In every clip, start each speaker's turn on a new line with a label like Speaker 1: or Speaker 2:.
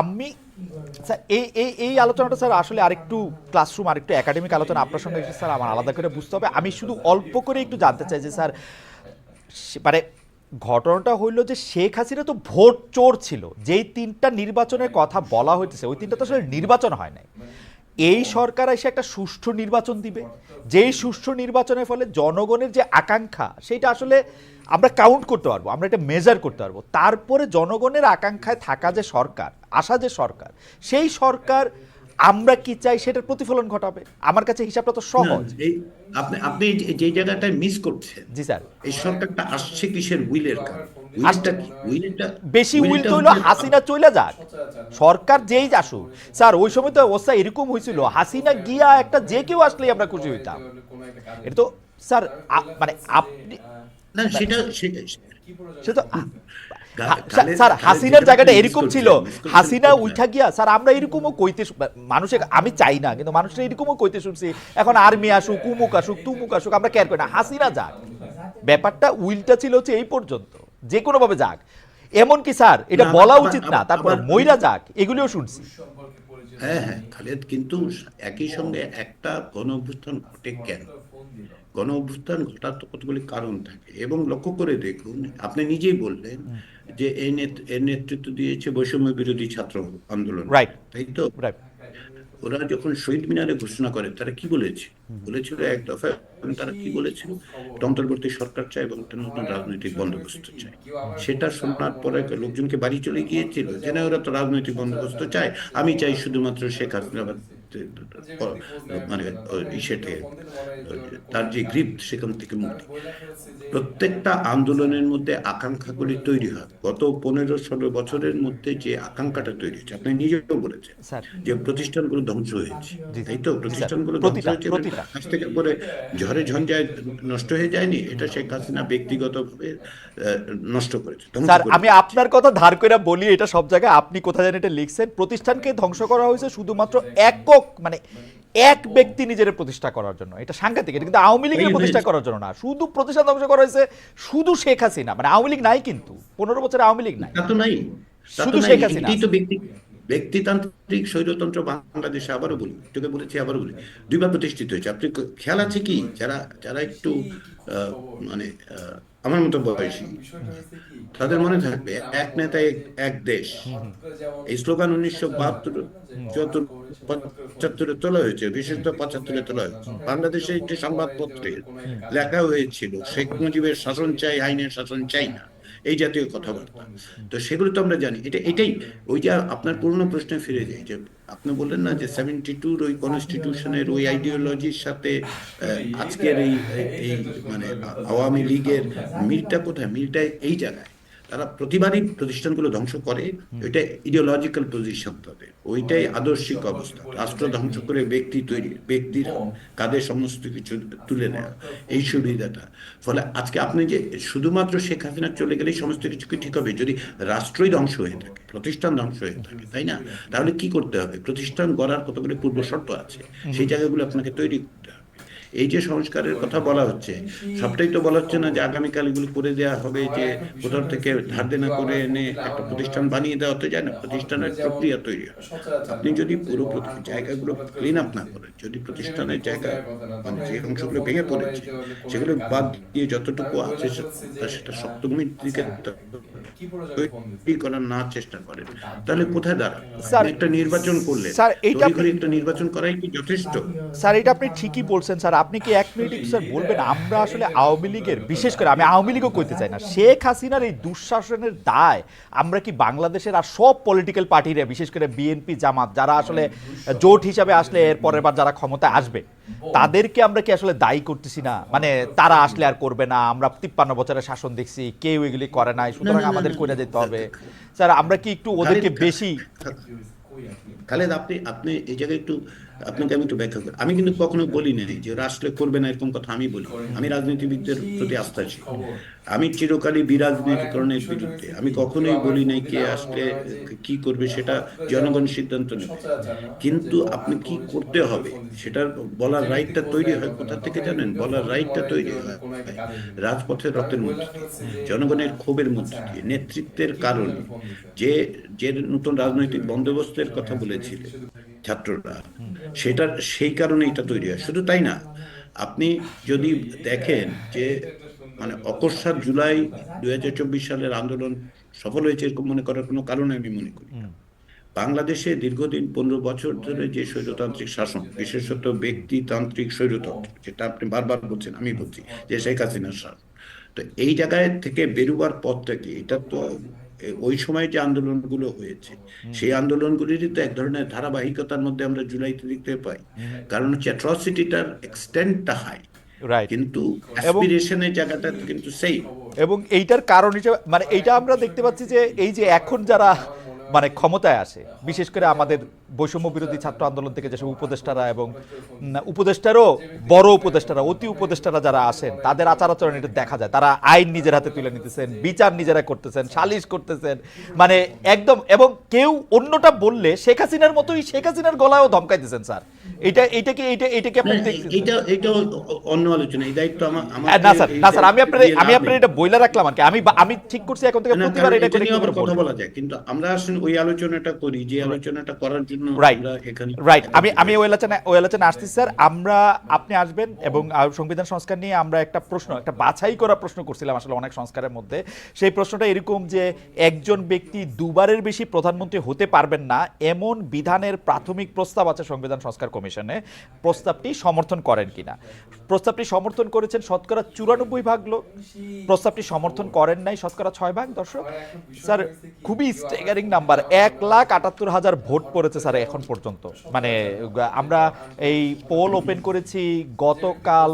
Speaker 1: আমি, স্যার, এই এই এই আলোচনাটা, স্যার, আসলে আরেকটু ক্লাসরুম আরেকটু একাডেমিক আলোচনা আপনার সঙ্গে এসে, স্যার, আমার আলাদা করে বুঝতে হবে। আমি শুধু অল্প করে একটু জানতে চাই যে, স্যার মানে ঘটনাটা হইল যে, শেখ হাসিনা তো ভোট চোর ছিল। যেই তিনটা নির্বাচনের কথা বলা হইতেছে, ওই তিনটা তো আসলে নির্বাচন হয় নাই। এই সরকার এসে একটা সুষ্ঠু নির্বাচন দিবে। যেই সুষ্ঠু নির্বাচনের ফলে জনগণের যে আকাঙ্ক্ষা, সেটা আসলে আমরা কাউন্ট করতে পারব আমরা এটা মেজার করতে পারব। তারপরে জনগণের আকাঙ্ক্ষায় থাকা যে সরকার আসা যে সরকার সেই সরকার আমরা কি চাই সেটার প্রতিফলন ঘটাবে? আমার কাছে হিসাবটা তো সহজ।
Speaker 2: আপনি আপনি যে- জায়গাটায় মিস করছেন
Speaker 1: জি স্যার।
Speaker 2: এই সরকারটা আসছে কিসের উইলের
Speaker 1: বেশি উইল তো হইল হাসিনা চলে যাক। সরকার যেই আসুক। স্যার ওই সময় তো অবস্থা এরকম হয়েছিল হাসিনা গিয়া একটা যে কেউ আসলেই আমরা খুশি হইতাম। এটা তো স্যার মানে আপনি
Speaker 2: না সেটা সেটা
Speaker 1: সে তো
Speaker 2: গা-
Speaker 1: হা-
Speaker 2: গালের-
Speaker 1: স্যার হাসিনার জায়গাটা এরকম ছিল। হাসিনা উঠা গিয়া স্যার আমরা এরকমও কইতে মানুষের আমি চাই না কিন্তু মানুষের এরকমও কইতে শুনছি। এখন আর্মি আসুক উমুক আসুক তুমুক আসুক আমরা কেয়ার করি না। হাসিনা যাক। ব্যাপারটা উইলটা ছিল হচ্ছে এই পর্যন্ত। যে কোনো ভাবে যাক। এমন কি স্যার এটা বলা উচিত না তারপর মইরা যাক এগুলিও শুনছি।
Speaker 2: হ্যাঁ হ্যাঁ খালেদ কিন্তু একই সঙ্গে একটা গণ অভ্যুত্থান ঘটে কেন? গণ অভ্যুত্থান ঘটার তো কতগুলি কারণ থাকে। এবং লক্ষ্য করে দেখুন আপনি নিজেই বললেন যে এর নেতৃত্ব দিয়েছে বৈষম্য বিরোধী ছাত্র আন্দোলন. তাই তো? ওরা যখন শহীদ মিনারে ঘোষণা করে তারা কি বলেছে? বলেছিল এক দফায় তারা কি বলেছিল? একটা অন্তর্বর্তী সরকার চায় এবং একটা নতুন রাজনৈতিক বন্দোবস্ত চায়। সেটা শোনার পরে লোকজনকে বাড়ি চলে গিয়েছিল যে না ওরা তো রাজনৈতিক বন্দোবস্ত চায়। আমি চাই শুধুমাত্র শেখ হাসিনা বাদ- মানে সেটে তার যে গ্রিপ সেখান থেকে মুক্তি। প্রত্যেকটা আন্দোলনের মধ্যে আকাঙ্ক্ষাগুলি তৈরি হয়। গত পনেরো ষোলো বছরের মধ্যে যে আকাঙ্ক্ষাটা তৈরি হয়েছে আপনি নিজেও বলেছেন যে প্রতিষ্ঠানগুলো ধ্বংস হয়েছে। তাই তো? প্রতিষ্ঠানগুলো ধ্বংস হয়েছে
Speaker 1: প্রতিটা।
Speaker 2: থেকে পরে ঝড়ে ঝঞ্ঝায় নষ্ট হয়ে যায়নি? এটা শেখ হাসিনা ব্যক্তিগতভাবে আহ, নষ্ট করেছে
Speaker 1: স্যার
Speaker 2: করেছে।
Speaker 1: আমি আপনার কথা ধার করে বলি এটা সব জায়গায় আপনি কোথায় জানেন এটা লিখছেন। প্রতিষ্ঠানকে ধ্বংস করা হয়েছে শুধুমাত্র একক মানে এক ব্যক্তি নিজের প্রতিষ্ঠা করার জন্য। এটা সাংঘাতিক এটা কিন্তু আওয়ামী লীগের প্রতিষ্ঠা করার জন্য না। শুধু প্রতিষ্ঠান ধ্বংস করা হয়েছে শুধু শেখ হাসিনা। মানে আওয়ামী লীগ নাই কিন্তু। পনেরো বছর আওয়ামী লীগ নাই।
Speaker 2: তা নাই।
Speaker 1: শুধু শেখ হাসিনা
Speaker 2: ব্যক্তিতান্ত্রিক স্বৈরতন্ত্র বাংলাদেশে আবারও বলি তোকে বলেছি আবারও বলি। দুইবার প্রতিষ্ঠিত হয়েছে। আপনি খেয়াল আছে কি? যারা যারা একটু আহ, মানে আমার মতো বয়সী। তাদের মনে থাকবে এক নেতা, এক- দেশ। এই স্লোগান উনিশশো বাহাত্তর চুয়াত্তর পঁচাত্তরে তোলা হয়েছে, বিশেষত পঁচাত্তরে তোলা হয়েছে। বাংলাদেশে একটি সংবাদপত্রে লেখা হয়েছিল, শেখ মুজিবের শাসন চাই, আইনের শাসন চাই না। এই জাতীয় কথাবার্তা। তো সেগুলো তো আমরা জানি। এটা, এটাই, ওই যে আপনার পুরনো প্রশ্নে ফিরে যাই যে আপনি বললেন না যে সেভেন্টি টুর ওই কনস্টিটিউশনের ওই আইডিওলজির সাথে আজকের এই এই মানে আওয়ামী লীগের মিলটা কোথায়? মিলটা এই জায়গায়। তারা প্রতিবারই প্রতিষ্ঠানগুলো ধ্বংস করে ওইটা ইডিওলজিক্যাল পজিশন তাদের। ওইটাই আদর্শিক অবস্থা। রাষ্ট্র ধ্বংস করে ব্যক্তি তৈরি ব্যক্তির কাঁধে সমস্ত কিছু তুলে নেওয়া এই সুবিধাটা। ফলে আজকে আপনি যে শুধুমাত্র শেখ হাসিনা চলে গেলেই সমস্ত কিছু কি ঠিক হবে? যদি রাষ্ট্রই ধ্বংস হয়ে থাকে প্রতিষ্ঠান ধ্বংস হয়ে থাকে তাই না? তাহলে কি করতে হবে? প্রতিষ্ঠান গড়ার কতগুলি পূর্ব শর্ত আছে সেই জায়গাগুলো আপনাকে তৈরি করতে এই যে সংস্কারের কথা বলা হচ্ছে সবটাই তো বলা হচ্ছে না যে আগামীকাল এগুলো করে দেওয়া হবে যে কোথাও থেকে ধার দেনা করে এনে একটা প্রতিষ্ঠান বানিয়ে দেওয়া হতে যায় না প্রতিষ্ঠানের প্রক্রিয়া তৈরি হয়। আপনি যদি পুরো জায়গাগুলো ক্লিন আপ না করেন যদি প্রতিষ্ঠানের জায়গা মানে যে অংশগুলো ভেঙে পড়েছে সেগুলো বাদ দিয়ে যতটুকু আছে সেটা সপ্তমীর দিকে করার না চেষ্টা করেন তাহলে কোথায় দাঁড়ান একটা নির্বাচন করলেন
Speaker 1: স্যার, এইটা
Speaker 2: একটা নির্বাচন করাই কি যথেষ্ট?
Speaker 1: স্যার এটা আপনি ঠিকই বলছেন স্যার আপনি কি এক মিনিট স্যার বলবেন? আমরা আসলে আওয়ামী লীগের বিশেষ করে আমি আওয়ামী লীগও কইতে চাই না। শেখ হাসিনার এই দুঃশাসনের দায় আমরা কি বাংলাদেশের আর সব পলিটিক্যাল পার্টিরা বিশেষ করে বিএনপি জামাত যারা আসলে জোট হিসাবে আসলে এর পরের বার যারা ক্ষমতায় আসবে তাদেরকে আমরা কি আসলে দায়ী করতেছি না? মানে তারা আসলে আর করবে না। আমরা তিপ্পান্ন বছরের শাসন দেখছি কেউ এগুলি করে নাই সুতরাং আমাদের। করে যেতে হবে। স্যার আমরা কি একটু ওদেরকে বেশি
Speaker 2: খালেদ আপনি আপনি এই জায়গায় একটু আপনাকে আমি একটু ব্যাখ্যা করি। আমি কিন্তু কখনো বলি নাই যে আসলে করবে না এরকম কথা আমি বলি। আমি রাজনীতিবিদদের প্রতি আস্থা ছিল আমি চিরকালই বিরাজনীতিকরণের বিরুদ্ধে। আমি কখনোই বলি নাই কে আসলে কি করবে সেটা জনগণ সিদ্ধান্ত নেবে। কিন্তু আপনি কি করতে হবে সেটার বলার রাইটটা তৈরি হয় কোথা থেকে জানেন? বলার রাইটটা তৈরি হয়। রাজপথের রক্তের মধ্যে। দিয়ে জনগণের ক্ষোভের মধ্যে দিয়ে নেতৃত্বের কারণে যে যে নতুন রাজনৈতিক বন্দোবস্তের কথা বলেছিল ছাত্ররা। সেটার, সেই কারণে এটা তৈরি হয়। শুধু তাই না, আপনি যদি দেখেন যে মানে অকস্মাৎ জুলাই দুই হাজার চব্বিশ সালের আন্দোলন সফল হয়েছে এরকম মনে করার কোনো কারণ আমি মনে করি বাংলাদেশে দীর্ঘদিন পনেরো বছর ধরে যে স্বৈরতান্ত্রিক শাসন, বিশেষত ব্যক্তিতান্ত্রিক স্বৈরতন্ত্র, যেটা আপনি বারবার বলছেন, আমি বলছি যে শেখ হাসিনার শাসন, তো এই জায়গায় থেকে বেরোবার পথটা কি? এটা তো ওই সময় যে আন্দোলনগুলো হয়েছে সেই আন্দোলনগুলিরই তো এক ধরনের ধারাবাহিকতার মধ্যে আমরা জুলাইতে দেখতে পাই। কারণ হচ্ছে অ্যাট্রসিটিটার এক্সটেন্টটা হাই কিন্তু অ্যাসপিরেশনের জায়গাটা কিন্তু সেই
Speaker 1: এবং এইটার কারণ হিসেবে মানে এইটা আমরা দেখতে পাচ্ছি যে এই যে এখন যারা মানে ক্ষমতায় আসে বিশেষ করে আমাদের বৈষম্য বিরোধী ছাত্র আন্দোলন থেকে যেসব উপদেষ্টারা এবং উপদেষ্টারও, বড় উপদেষ্টারা, অতি উপদেষ্টারা যারা আসেন তাদের আচার আচরণ এটা দেখা যায়। তারা আইন নিজের হাতে তুলে নিতেছেন, বিচার নিজেরা করতেছেন, সালিশ করতেছেন মানে একদম, এবং কেউ অন্যটা বললে শেখ হাসিনার মতোই শেখ হাসিনার গলায়ও ধমকাইতেছেন, স্যার। এটা এটা কি এটা এটা কি আপনি
Speaker 2: না,
Speaker 1: দেখতেছেন?
Speaker 2: এইটা এইটা অন্য আলোচনা এই দায়িত্ব আমার আমার
Speaker 1: না স্যার না স্যার আমি আপনার আমি আপনার এটা বইলা রাখলাম আর কি। আমি আমি ঠিক করছি এখন থেকে প্রতিবার এটা করে
Speaker 2: নিয়ে আবার কথা বলা যায় কিন্তু আমরা আসলে ওই আলোচনাটা করি যে আলোচনাটা করার জন্য আমরা এখানে
Speaker 1: রাইট আমি আমি ওই আলোচনা ওই আলোচনা আসছি স্যার। আমরা আপনি আসবেন এবং সংবিধান সংস্কার নিয়ে আমরা একটা প্রশ্ন একটা বাছাই করা প্রশ্ন করছিলাম আসলে অনেক সংস্কারের মধ্যে। সেই প্রশ্নটা এরকম যে একজন ব্যক্তি দুবারের বেশি প্রধানমন্ত্রী হতে পারবেন না এমন বিধানের প্রাথমিক প্রস্তাব আছে সংবিধান সংস্কার কমিশনে প্রস্তাবটি সমর্থন করেন কিনা। প্রস্তাবটি সমর্থন করেছেন শতকরা চুরানব্বই ভাগ লোক। প্রস্তাবটি সমর্থন করেন নাই শতকরা ছয় ভাগ, দর্শক। স্যার, খুবই স্টেগারিং নাম্বার এক লাখ আটাত্তর হাজার ভোট পড়েছে স্যার এখন পর্যন্ত। মানে আমরা এই পোল ওপেন করেছি গতকাল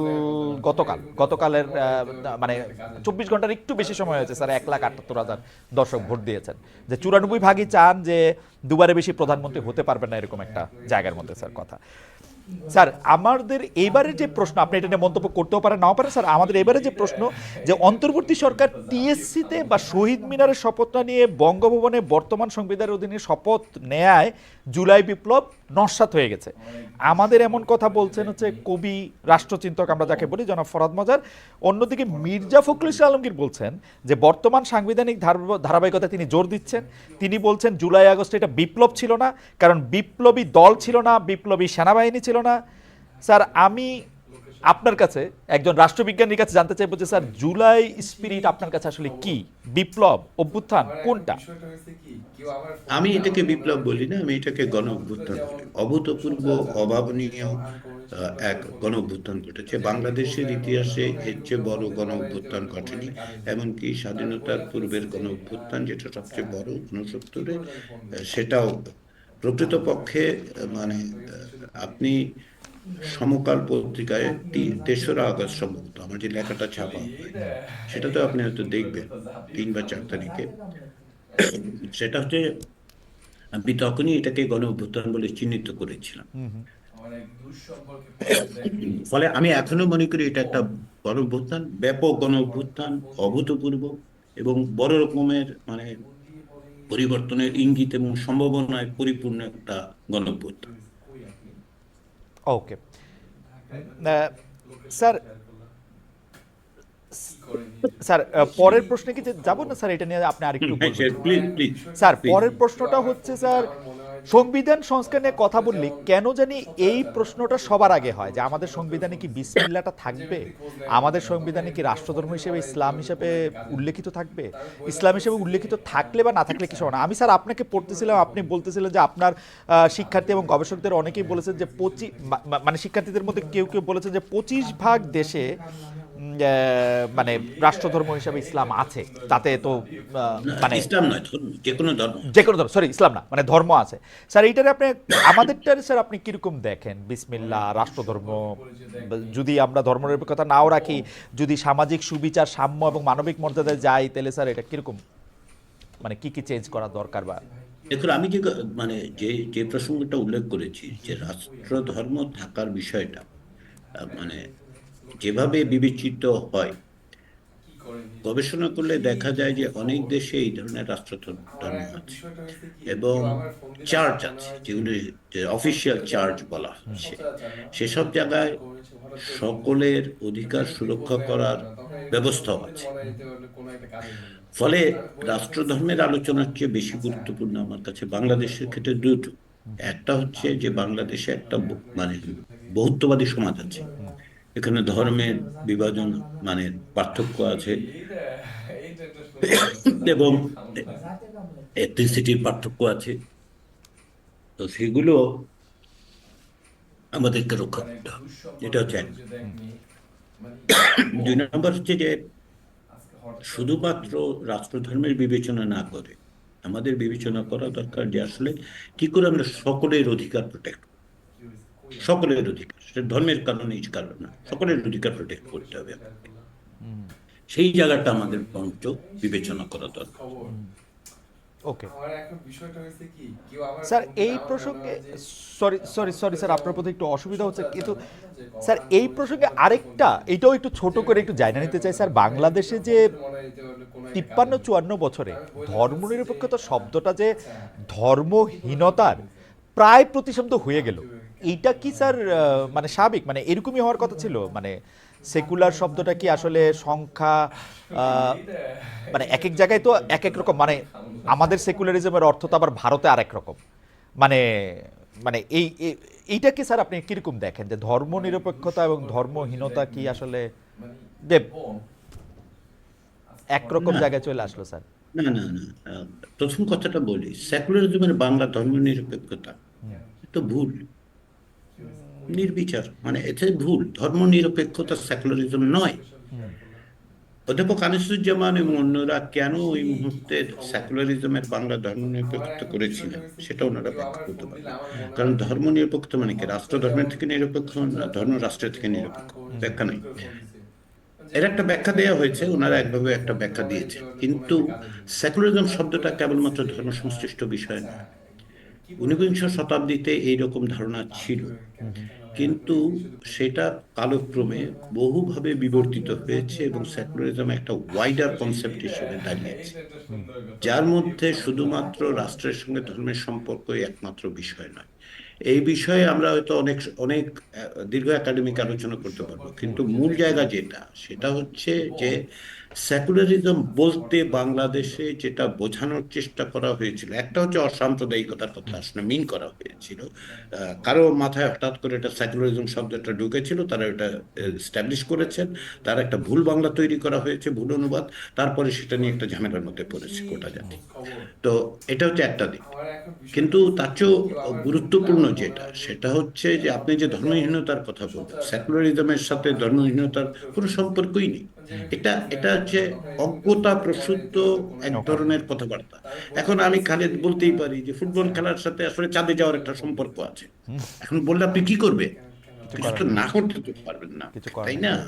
Speaker 1: গতকাল, গতকালের মানে চব্বিশ ঘণ্টার একটু বেশি সময় হয়েছে স্যার, এক লাখ আটাত্তর হাজার দর্শক ভোট দিয়েছেন। যে চুরানব্বই ভাগই চান যে দুবারে বেশি প্রধানমন্ত্রী হতে পারবেন না, এরকম একটা জায়গার মধ্যে স্যার কথা। স্যার, আমাদের এবারে যে প্রশ্ন, আপনি এটা নিয়ে মন্তব্য করতেও পারেন, নাও পারেন, স্যার, আমাদের এবারে যে প্রশ্ন যে অন্তর্বর্তী সরকার টিএসসিতে বা শহীদ মিনারের শপথটা নিয়ে বঙ্গভবনে বর্তমান সংবিধানের অধীনে শপথ নেয় জুলাই বিপ্লব নস্বাত হয়ে গেছে। আমাদের এমন কথা বলছেন হচ্ছে কবি, রাষ্ট্রচিন্তক আমরা যাকে বলি, জনাব ফরাদ মজার। অন্যদিকে মির্জা ফখরুল ইসলাম আলমগীর বলছেন যে, বর্তমান সাংবিধানিক ধারা- ধারাবাহিকতা তিনি জোর দিচ্ছেন। তিনি বলছেন জুলাই আগস্টে এটা বিপ্লব ছিল না, কারণ বিপ্লবী দল ছিল না, বিপ্লবী সেনাবাহিনী ছিল না। স্যার, আমি আপনার কাছে একজন রাষ্ট্রবিজ্ঞানীর কাছে জানতে চাইব যে স্যার জুলাই স্পিরিট আপনার কাছে আসলে কি? বিপ্লব অভ্যুত্থান কোনটা?
Speaker 2: আমি এটাকে বিপ্লব বলি না আমি এটাকে গণ অভ্যুত্থান বলি। অভূতপূর্ব অভাবনীয় এক গণ অভ্যুত্থান ঘটেছে। বাংলাদেশের ইতিহাসে এর চেয়ে বড় গণ অভ্যুত্থান ঘটেনি। এমনকি স্বাধীনতার পূর্বের গণ অভ্যুত্থান যেটা সবচেয়ে বড় উনসত্তরে আহ, সেটাও প্রকৃতপক্ষে মানে আপনি সমকাল পত্রিকায় তেসরা আগস্ট সম্ভবত আমার যে লেখাটা ছাপা। সেটা তো আপনি হয়তো দেখবেন তিন বা চার তারিখে। সেটা হচ্ছে আমি তখনই এটাকে গণ অভ্যুত্থান বলে চিহ্নিত করেছিলাম। ফলে আমি এখনও মনে করি এটা একটা গণ অভ্যুত্থান ব্যাপক গণ অভ্যুত্থান অভূতপূর্ব এবং বড় রকমের মানে পরিবর্তনের ইঙ্গিত এবং সম্ভাবনায় পরিপূর্ণ একটা গণ অভ্যুত্থান
Speaker 1: ওকে স্যার স্যার পরের প্রশ্নে কি যাব না স্যার? এটা নিয়ে আপনি আরেকটু বলবেন?
Speaker 2: প্লিজ প্লিজ
Speaker 1: স্যার পরের প্রশ্নটা হচ্ছে স্যার সংবিধান সংস্কার নিয়ে কথা বললি, কেন জানি এই প্রশ্নটা সবার আগে হয় যে আমাদের সংবিধানে কি বিসমিল্লাটা থাকবে? আমাদের সংবিধানে কি রাষ্ট্রধর্ম হিসেবে, ইসলাম হিসেবে উল্লেখিত থাকবে? ইসলাম হিসেবে উল্লেখিত থাকলে বা না থাকলে কি সমান আমি স্যার আপনাকে পড়তেছিলাম, আপনি বলতেছিলেন যে আপনার শিক্ষার্থী এবং গবেষকদের অনেকেই বলেছেন যে পঁচিশ মানে শিক্ষার্থীদের মধ্যে কেউ কেউ বলেছেন যে পঁচিশ ভাগ দেশে মানে রাষ্ট্রধর্ম হিসেবে ইসলাম আছে। তাতে তো মানে
Speaker 2: ইসলাম নয় যে কোনো ধর্ম।
Speaker 1: যে কোনো ধর্ম সরি ইসলাম না মানে ধর্ম আছে। স্যার এইটারে আপনি আমাদেরটারে স্যার আপনি কীরকম দেখেন? বিসমিল্লা রাষ্ট্রধর্ম যদি আমরা ধর্মনিরপেক্ষতা নাও রাখি যদি সামাজিক সুবিচার সাম্য এবং মানবিক মর্যাদায় যাই তাহলে স্যার এটা কীরকম? মানে কি কি চেঞ্জ করা দরকার বা?
Speaker 2: দেখুন আমি যে মানে যে যে প্রসঙ্গটা উল্লেখ করেছি যে রাষ্ট্র ধর্ম থাকার বিষয়টা মানে যেভাবে বিবেচিত হয়, গবেষণা করলে দেখা যায় যে অনেক দেশে এই ধরনের রাষ্ট্র ধর্ম আছে এবং চার্চ আছে, যেগুলি অফিসিয়াল চার্চ বলা হচ্ছে। সেসব জায়গায় সকলের অধিকার সুরক্ষা করার ব্যবস্থাও আছে। ফলে রাষ্ট্রধর্মের আলোচনার চেয়ে বেশি গুরুত্বপূর্ণ আমার কাছে বাংলাদেশের ক্ষেত্রে দুটো। একটা হচ্ছে যে বাংলাদেশে একটা মানে বহুত্ববাদী সমাজ আছে। এখানে ধর্মের বিভাজন মানে পার্থক্য আছে। এবং পার্থক্য আছে। তো সেগুলো আমাদেরকে রক্ষা করতে হবে। এটা হচ্ছে দুই নম্বর হচ্ছে যে শুধুমাত্র রাষ্ট্রধর্মের বিবেচনা না করে আমাদের বিবেচনা করা দরকার যে আসলে কি করে আমরা সকলের অধিকার প্রোটেক্ট সকলের অধিকার। সেটা ধর্মের কারণে এই কারণ না সকলের অধিকার প্রোটেক্ট করতে হবে। সেই জায়গাটা আমাদের বরঞ্চ বিবেচনা করা দরকার।
Speaker 1: ওকে। স্যার এই প্রসঙ্গে সরি সরি সরি স্যার আপনার প্রতি একটু অসুবিধা হচ্ছে কিন্তু স্যার এই প্রসঙ্গে আরেকটা এটাও একটু ছোট করে একটু জায়গা নিতে চাই স্যার বাংলাদেশে যে তিপ্পান্ন চুয়ান্ন বছরে ধর্মনিরপেক্ষতা শব্দটা যে ধর্মহীনতার প্রায় প্রতিশব্দ হয়ে গেল এইটা কি স্যার মানে স্বাভাবিক মানে এরকমই হওয়ার কথা ছিল? মানে সেকুলার শব্দটা কি আসলে সংখ্যা মানে এক এক জায়গায় তো এক এক রকম মানে আমাদের সেকুলারিজমের অর্থ তো আবার ভারতে আরেক রকম। মানে মানে এই এই- এইটা কি স্যার আপনি কীরকম দেখেন? যে ধর্ম নিরপেক্ষতা এবং ধর্মহীনতা কি আসলে যে একরকম জায়গায় চলে আসলো স্যার?
Speaker 2: না না না প্রথম কথাটা বলি সেকুলারিজমের বাংলা ধর্ম নিরপেক্ষতা তো ভুল। নির্বিচার মানে এতে ভুল ধর্ম নিরপেক্ষতা সেকুলারিজম নয়। অধ্যাপক আনিসুজ্জামান এবং অন্যরা কেন ওই মুহূর্তে সেকুলারিজমের বাংলা ধর্ম নিরপেক্ষতা করেছিলেন সেটা ওনারা ব্যাখ্যা করতে পারেন কারণ ধর্ম নিরপেক্ষতা মানে কি? রাষ্ট্র ধর্মের থেকে নিরপেক্ষ না, ধর্ম রাষ্ট্রের থেকে নিরপেক্ষ? ব্যাখ্যা নেই। এর একটা ব্যাখ্যা দেওয়া হয়েছে, ওনারা একভাবে একটা ব্যাখ্যা দিয়েছে। কিন্তু সেকুলারিজম শব্দটা কেবলমাত্র ধর্ম সংশ্লিষ্ট বিষয় না ঊনবিংশ শতাব্দীতে এইরকম ধারণা ছিল। কিন্তু সেটা কালক্রমে বহুভাবে বিবর্তিত হয়েছে এবং সেকুলারিজম একটা ওয়াইডার কনসেপ্ট হিসেবে দাঁড়িয়েছে। যার মধ্যে শুধুমাত্র রাষ্ট্রের সঙ্গে ধর্মের সম্পর্কই একমাত্র বিষয় নয়। এই বিষয়ে আমরা হয়তো অনেক অনেক দীর্ঘ একাডেমিক আলোচনা করতে পারব। কিন্তু মূল জায়গা যেটা, সেটা হচ্ছে যে সেকুলারিজম বলতে বাংলাদেশে যেটা বোঝানোর চেষ্টা করা হয়েছিল, একটা হচ্ছে অসাম্প্রদায়িকতার কথা আসলে মিন করা হয়েছিল। কারও মাথায় হঠাৎ করে এটা সেকুলারিজম শব্দটা ঢুকেছিল, তারা এটা স্ট্যাবলিশ করেছেন। তার একটা ভুল বাংলা তৈরি করা হয়েছে, ভুল অনুবাদ। তারপরে সেটা নিয়ে একটা ঝামেলার মধ্যে পড়েছে গোটা জাতি। তো এটা হচ্ছে একটা দিক। কিন্তু তার চেয়েও গুরুত্বপূর্ণ যেটা, সেটা হচ্ছে যে আপনি যে ধর্মহীনতার কথা বলবেন সেকুলারিজমের সাথে ধর্মহীনতার কোনো সম্পর্কই নেই। এটা এটা হচ্ছে অজ্ঞতা প্রসূত এক ধরনের কথাবার্তা। এখন আমি খালেদ বলতেই পারি যে ফুটবল খেলার সাথে আসলে চাঁদে যাওয়ার একটা সম্পর্ক আছে। এখন বললে আপনি কি করবে? কিছু তো না করতে পারবেন না তাই না?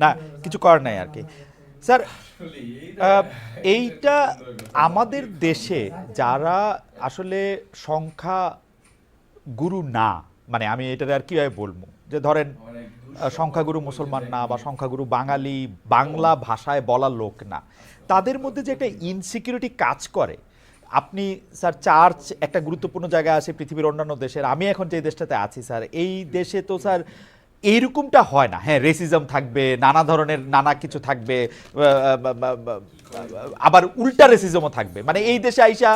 Speaker 1: না কিছু করার নাই আর কি। স্যার
Speaker 3: এইটা-
Speaker 1: আহ, এইটা আমাদের দেশে যারা আসলে সংখ্যা গুরু না মানে আমি এটার আর কীভাবে বলব? যে ধরেন সংখ্যাগুরু মুসলমান না বা সংখ্যাগুরু বাঙালি বাংলা ভাষায় বলা লোক না। তাদের মধ্যে যে একটা ইনসিকিউরিটি কাজ করে আপনি স্যার চার্চ একটা গুরুত্বপূর্ণ জায়গায় আছে পৃথিবীর অন্যান্য দেশের আমি এখন যে দেশটাতে আছি স্যার এই দেশে তো স্যার এইরকমটা হয় না। হ্যাঁ রেসিজম থাকবে, নানা ধরনের নানা কিছু থাকবে আবার উল্টা রেসিজমও থাকবে। মানে এই দেশে আইসা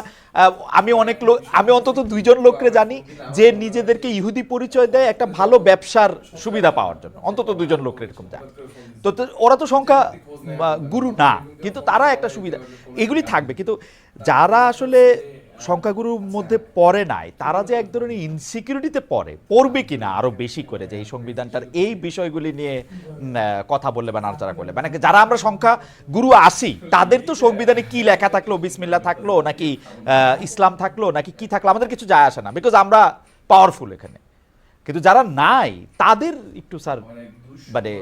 Speaker 1: আমি অনেক লোক, আমি অন্তত দুইজন লোককে জানি যে নিজেদেরকে ইহুদি পরিচয় দেয় একটা ভালো ব্যবসার সুবিধা পাওয়ার জন্য। অন্তত দুইজন লোক এরকম জানি। তো ওরা তো সংখ্যা গুরু না, কিন্তু তারা একটা সুবিধা। এগুলি থাকবে। কিন্তু যারা আসলে সংখ্যাগুরুর মধ্যে পড়ে নাই তারা যে এক ধরনের ইনসিকিউরিটিতে পড়ে পড়বে কিনা আরও বেশি করে যে এই সংবিধানটার এই বিষয়গুলি নিয়ে কথা বললে বা নাড়াচাড়া করলে। মানে যারা আমরা সংখ্যা গুরু আসি তাদের তো সংবিধানে কি লেখা থাকল বিসমিল্লা থাকল নাকি ইসলাম থাকল নাকি কি থাকল আমাদের কিছু যায় আসে না বিকজ আমরা পাওয়ারফুল এখানে। কিন্তু যারা নাই তাদের একটু স্যার মানে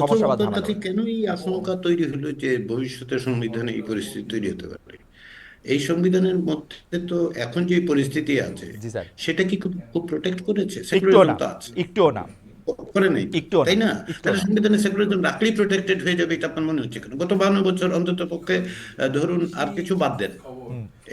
Speaker 1: সমস্যা
Speaker 2: কেন এই আশঙ্কা তৈরি হলো যে ভবিষ্যতে সংবিধানে এই পরিস্থিতি তৈরি হতে পারে? এই সংবিধানের মধ্যে তো এখন যে পরিস্থিতি আছে সেটা কি খুব প্রোটেক্ট করেছে? সেকুলারিজম তো আছে।
Speaker 1: একটুও না।
Speaker 2: করে নাই
Speaker 1: একটু
Speaker 2: তাই না? তাহলে। সংবিধানে সেকুলারিজম রাখলেই প্রোটেক্টেড হয়ে যাবে এটা আপনার মনে হচ্ছে কেন? গত বান্ন বছর অন্তত পক্ষে ধরুন আর কিছু বাদ দেন।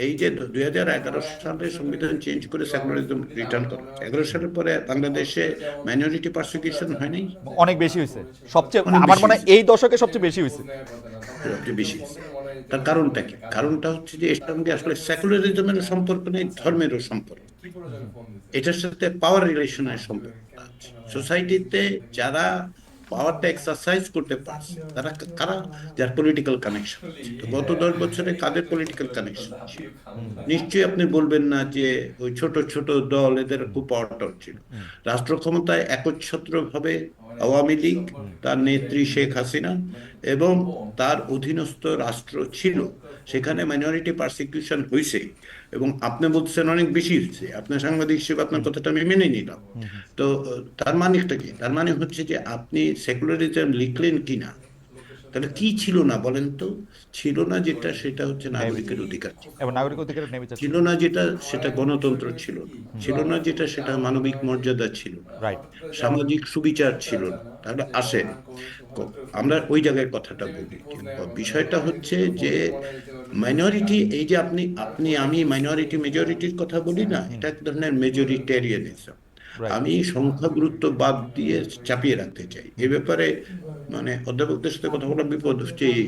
Speaker 2: এই যে দুই হাজার এগারো সালে সংবিধান চেঞ্জ করে সেকুলারিজম রিটার্ন করা এগারো সালের পরে বাংলাদেশে মাইনরিটি পারসিকিউশন হয় নাই?
Speaker 1: অনেক বেশি হয়েছে। সবচেয়ে আমার মনে হয় এই দশকে সবচেয়ে বেশি হয়েছে।
Speaker 2: সবচেয়ে বেশি তার কারণটা কি? কারণটা হচ্ছে যে এর সঙ্গে আসলে সেকুলারিজমের সম্পর্ক নেই ধর্মেরও সম্পর্ক। এটার সাথে পাওয়ার রিলেশনের সম্পর্ক আছে। সোসাইটিতে যারা পাওয়ারটা এক্সারসাইজ করতে পারছে। তারা কারা যার পলিটিক্যাল কানেকশন গত দশ বছরে কাদের পলিটিক্যাল কানেকশন নিশ্চয়ই আপনি বলবেন না যে ওই ছোট ছোট দল এদের খুব পাওয়ারটা ছিল। রাষ্ট্র ক্ষমতায় একচ্ছত্র ভাবে আওয়ামী লীগ, তার নেত্রী শেখ হাসিনা এবং তার অধীনস্থ রাষ্ট্র ছিল। সেখানে মাইনরিটি পারসিকিউশন হয়েছে এবং আপনি বলছেন অনেক বেশি হয়েছে আপনার সাংবাদিক হিসেবে আপনার কথাটা আমি মেনে নিলাম। তো তার মানেটা কি? তার মানে হচ্ছে যে আপনি সেকুলারিজম লিখলেন কিনা? তাহলে কি ছিল না বলেন তো? ছিল না যেটা সেটা হচ্ছে নাগরিকের অধিকার ছিল।
Speaker 1: নাগরিক
Speaker 2: ছিল না যেটা সেটা গণতন্ত্র ছিল না। ছিল না যেটা সেটা মানবিক মর্যাদা ছিল
Speaker 1: রাইট
Speaker 2: সামাজিক সুবিচার ছিল না। তাহলে আসেন। ক- আমরা ওই জায়গায় কথাটা বলি। বিষয়টা হচ্ছে যে মাইনরিটি এই যে আপনি আপনি আমি মাইনরিটি মেজরিটির কথা বলি না এটা এক ধরনের মেজরিটেরিয়ানিজম আমি সংখ্যা গুরুত্ব বাদ দিয়ে চাপিয়ে রাখতে চাই। এ ব্যাপারে মানে অধ্যাপকদের সাথে কথা বলার বিপদ হচ্ছে এই,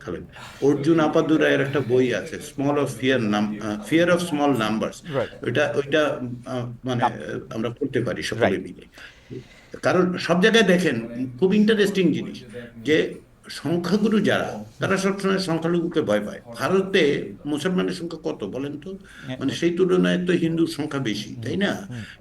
Speaker 2: খালেদ। অর্জুন আপাদু রায়ের একটা বই আছে স্মল অফ ফিয়ার নাম fear of small numbers
Speaker 1: Right.
Speaker 2: ওইটা ওইটা মানে আমরা পড়তে পারি সকলে মিলে। কারণ সব জায়গায় দেখেন খুব ইন্টারেস্টিং জিনিস যে সংখ্যাগুরু যারা তারা সবসময় সংখ্যালঘুকে ভয় পায়। ভারতে মুসলমানের সংখ্যা কত বলেন তো? মানে সেই তুলনায় তো হিন্দুর সংখ্যা বেশি তাই না?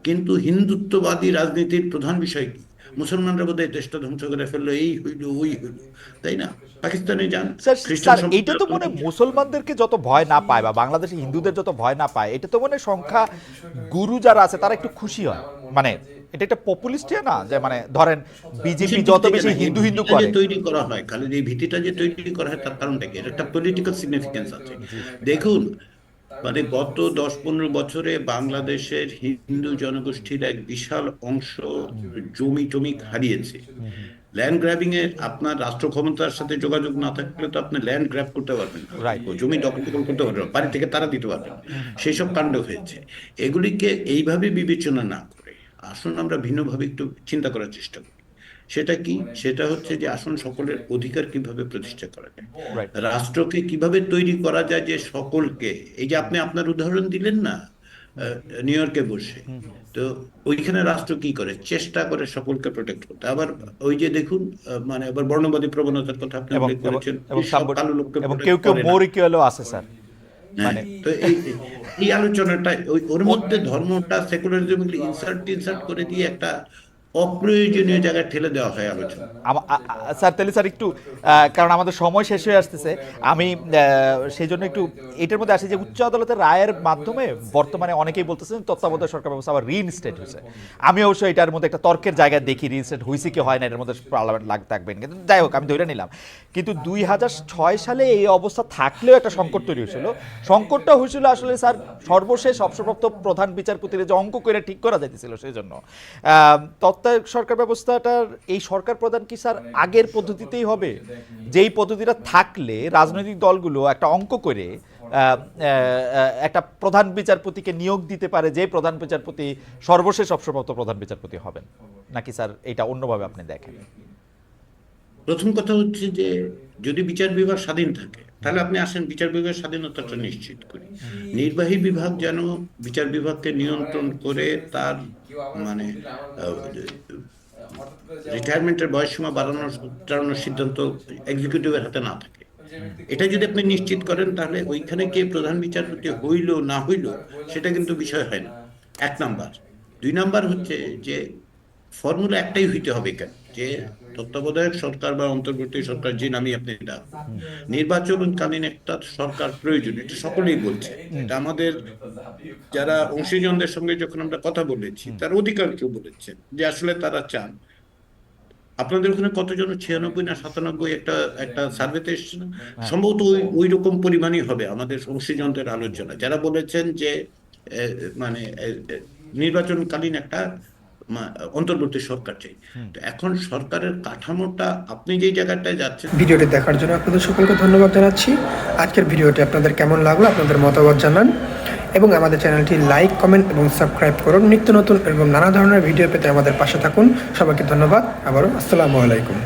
Speaker 2: কিন্তু হিন্দুত্ববাদী রাজনীতির প্রধান বিষয় কি? মুসলমানরা বোধহয় দেশটা ধ্বংস করে ফেলল এই হইল ওই হইল তাই না? পাকিস্তানে যান খ্রিস্টান
Speaker 1: তো মনে মুসলমানদেরকে যত ভয় না পায় বা বাংলাদেশে হিন্দুদের যত ভয় না পায় এটা তো মনে সংখ্যা গুরু যারা আছে তারা একটু খুশি হয়। মানে এটা একটা পপুলিস্ট না? যে মানে ধরেন বিজেপি যত বেশি হিন্দু হিন্দু করে।
Speaker 2: তৈরি করা হয় খালি এই ভিত্তিটা যে তৈরি করা হয় তার কারণটা কি? একটা পলিটিক্যাল সিগনিফিকেন্স আছে। দেখুন মানে গত দশ পনেরো বছরে বাংলাদেশের হিন্দু জনগোষ্ঠীর এক বিশাল অংশ জমি টমি হারিয়েছে। ল্যান্ড গ্র্যাবিং এর আপনার রাষ্ট্র ক্ষমতার সাথে যোগাযোগ না থাকলে তো আপনি ল্যান্ড গ্র্যাব করতে পারবেন জমি দখল করতে পারবেন বাড়ি থেকে তারা দিতে পারবেন। সেই সব কাণ্ড হয়েছে। এগুলিকে এইভাবে বিবেচনা না করে আসুন আমরা ভিন্নভাবে একটু চিন্তা করার চেষ্টা করি। সেটা কি? সেটা হচ্ছে যে আসুন সকলের অধিকার কীভাবে প্রতিষ্ঠা করা যায়? রাষ্ট্রকে কীভাবে তৈরি করা যায় যে সকলকে? এই যে আপনি আপনার উদাহরণ দিলেন না নিউ ইয়র্কে বসে। তো ওইখানে রাষ্ট্র কি করে? চেষ্টা করে সকলকে প্রোটেক্ট করতে। আবার ওই যে দেখুন মানে আবার বর্ণবাদী প্রবণতার কথা আপনি উল্লেখ করেছেন।
Speaker 1: কেউ কেউ আছে স্যার।
Speaker 2: মানে তো এই এই আলোচনাটা ওই ওর মধ্যে ধর্মটা সেকুলারিজম ইনসার্ট ইনসার্ট করে দিয়ে একটা অপ্রয়োজনীয় জায়গায় ঠেলে দেওয়া হয় আলোচনা
Speaker 1: স্যার তাহলে স্যার একটু কারণ আমাদের সময় শেষ হয়ে আসতেছে। আমি সেই জন্য একটু এটার মধ্যে আসি যে উচ্চ আদালতের রায়ের মাধ্যমে বর্তমানে অনেকেই বলতেছেন তত্ত্বাবধায়ক সরকার ব্যবস্থা আবার রিইনস্টেট হয়েছে। আমি অবশ্য এটার মধ্যে একটা তর্কের জায়গায় দেখি রিইনস্টেট হয়েছে কি হয় না এর মধ্যে পার্লামেন্ট লাগ থাকবেন। কিন্তু যাই হোক আমি ধরে নিলাম। কিন্তু দুই হাজার ছয় সালে এই অবস্থা থাকলেও একটা সংকট তৈরি হয়েছিল। সংকটটা হয়েছিল আসলে স্যার সর্বশেষ অবসরপ্রাপ্ত প্রধান বিচারপতির যে অঙ্ক করে ঠিক করা যাইতেছিল সেই জন্য। আহ, তত্ত্বাবধায়ক সরকার ব্যবস্থাটার এই সরকার প্রধান কি স্যার আগের পদ্ধতিতেই হবে? যেই পদ্ধতিটা থাকলে রাজনৈতিক দলগুলো একটা অঙ্ক করে একটা প্রধান বিচারপতিকে নিয়োগ দিতে পারে, যে প্রধান বিচারপতি সর্বশেষ অবসরপ্রাপ্ত প্রধান বিচারপতি হবেন। নাকি স্যার এটা অন্যভাবে আপনি দেখেন?
Speaker 2: প্রথম কথা হচ্ছে যে যদি বিচার বিভাগ স্বাধীন থাকে, তাহলে আপনি আসেন, বিচার বিভাগের স্বাধীনতাটা নিশ্চিত করি। নির্বাহী বিভাগ যেন বিচার বিভাগকে নিয়ন্ত্রণ করে তার মানে রিটায়ারমেন্টের বয়সসীমা বাড়ানোর টাড়ানোর সিদ্ধান্ত এক্সিকিউটিভের হাতে না থাকে। এটা যদি আপনি নিশ্চিত করেন, তাহলে ওইখানে কে প্রধান বিচারপতি হইল, না হইল, সেটা কিন্তু বিষয় হয় না। এক নাম্বার। দুই নাম্বার হচ্ছে যে ফর্মুলা একটাই হইতে হবে কেন যে তত্ত্বাবধায়ক সরকার বা অন্তর্বর্তী সরকার যে নামই আপনি ডাক নির্বাচনকালীন একটা সরকার প্রয়োজন এটা সকলেই বলছে। এটা আমাদের যারা অংশীজনদের সঙ্গে যখন আমরা কথা বলেছি তার অধিকার কেউ বলেছেন যে আসলে তারা চান। আপনাদের ওখানে কতজন? ছিয়ানব্বই না সাতানব্বই একটা একটা সার্ভেতে এসছে না সম্ভবত ওই ওই রকম পরিমাণই হবে আমাদের অংশীজনদের আলোচনা। যারা বলেছেন যে মানে নির্বাচনকালীন একটা অন্তর্বর্তী সরকার চাই। তো এখন সরকারের কাঠামোটা আপনি যেই জায়গাটায় যাচ্ছেন
Speaker 4: ভিডিওটি দেখার জন্য আপনাদের সকলকে ধন্যবাদ জানাচ্ছি। আজকের ভিডিওটি আপনাদের কেমন লাগল আপনাদের মতামত জানান। এবং আমাদের চ্যানেলটি লাইক কমেন্ট এবং সাবস্ক্রাইব করুন। নিত্য নতুন এবং নানা ধরনের ভিডিও পেতে আমাদের পাশে থাকুন। সবাইকে ধন্যবাদ। আবারও আসসালামু আলাইকুম।